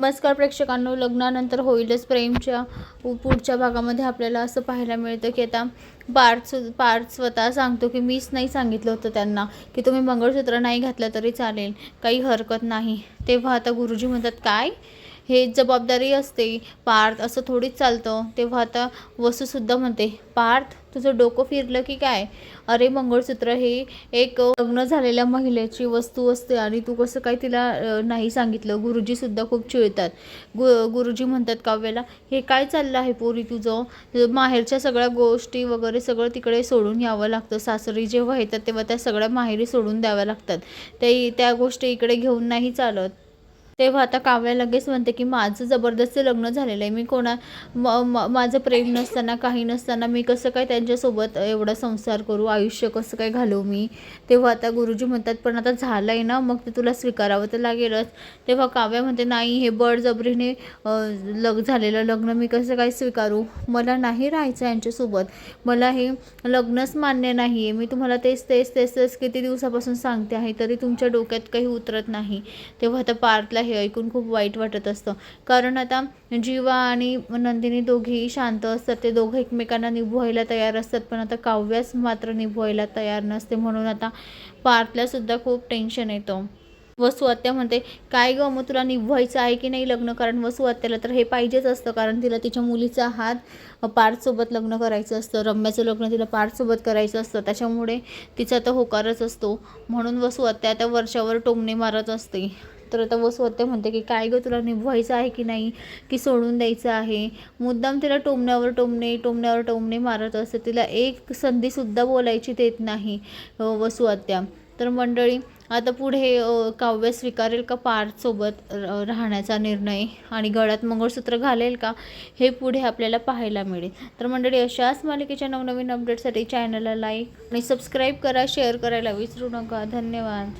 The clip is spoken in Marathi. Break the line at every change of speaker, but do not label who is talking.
नमस्कार प्रेक्षकांनो लग्नानंतर होईलच प्रेमच्या पुढच्या भागामध्ये आपल्याला असं पाहायला मिळतं की आता पार्थ सु पार्थ स्वतः सांगतो की मीच नाही सांगितलं होतं त्यांना की तुम्ही मंगळसूत्र नाही घातलं तरी चालेल काही हरकत नाही. तेव्हा आता गुरुजी म्हणतात काय? हे जबाबदारी असते. पार्थ असं थोडीच चालतं. तेव्हा आता वसूसुद्धा म्हणते पार्थ तुझं डोकं फिरलं की काय? अरे मंगळसूत्र हे एक लग्न झालेल्या महिलेची वस्तू असते आणि तू कसं काय तिला नाही सांगितलं? गुरुजीसुद्धा खूप चिळतात गु गुरुजी म्हणतात काव्याला हे काय चाललं आहे पोरी तुझं माहेरच्या सगळ्या गोष्टी वगैरे सगळं तिकडे सोडून यावं लागतं. सासरी जेव्हा येतात तेव्हा त्या सगळ्या माहेरी सोडून द्याव्या लागतात. ते त्या गोष्टी इकडे घेऊन नाही चालत. तेव्हा आता काव्या लगेच म्हणते की माझं जबरदस्ती लग्न झालेलं आहे. मी कोणा म म माझं प्रेम नसताना काही नसताना मी कसं काय त्यांच्यासोबत एवढा संसार करू? आयुष्य कसं काय घालवू मी? तेव्हा आता गुरुजी म्हणतात पण आता झालं आहे ना मग ते तुला स्वीकारावं तर लागेलच. तेव्हा काव्या म्हणते नाही हे बळजबरीने लग झालेलं लग्न मी कसं काय स्वीकारू? मला नाही राहायचं यांच्यासोबत. मला हे लग्नच मान्य नाही आहे मी तुम्हाला तेच तेच तेच तेच किती दिवसापासून सांगते आहे तरी तुमच्या डोक्यात काही उतरत नाही. तेव्हा आता पार्थला हे ऐकून खूप वाईट वाटत असतं. कारण आता जीवा आणि नंदिनी दोघेही शांत असतात. ते दोघं एकमेकांना निभवायला तयार असतात पण आता काव्याच मात्र निभवायला तयार नसते. म्हणून आता पार्थला सुद्धा खूप टेन्शन येतं. वसू आत्या म्हणते काय गं मग तुला निभवायचं आहे की नाही लग्न? कारण वसू आत्याला तर हे पाहिजेच असतं. कारण तिला तिच्या मुलीचा हात पार्थसोबत लग्न करायचं असतं. रम्याचं लग्न तिला पार्थसोबत करायचं असतं. त्याच्यामुळे तिचा तर होकारच असतो. म्हणून वसू आत्या आता वर्षावर टोमणे मारत असते. तर आता वसू आत्या म्हणते की काय गं तुला निभवायचं आहे की नाही? की सोडून द्यायचं आहे? मुद्दाम तिला टोमण्यावर टोमणे टोमण्यावर टोमणे मारत असते. तिला एक संधीसुद्धा बोलायची देत नाही वसू आत्या. तर मंडळी आता पुढे काव्य स्वीकारेल का पार्थसोबत राहण्याचा निर्णय? आणि गळ्यात मंगळसूत्र घालेल का? हे पुढे आपल्याला पाहायला मिळेल. तर मंडळी अशाच मालिकेच्या नवनवीन अपडेटसाठी चॅनलला लाईक आणि सबस्क्राईब करा शेअर करायला विसरू नका. धन्यवाद.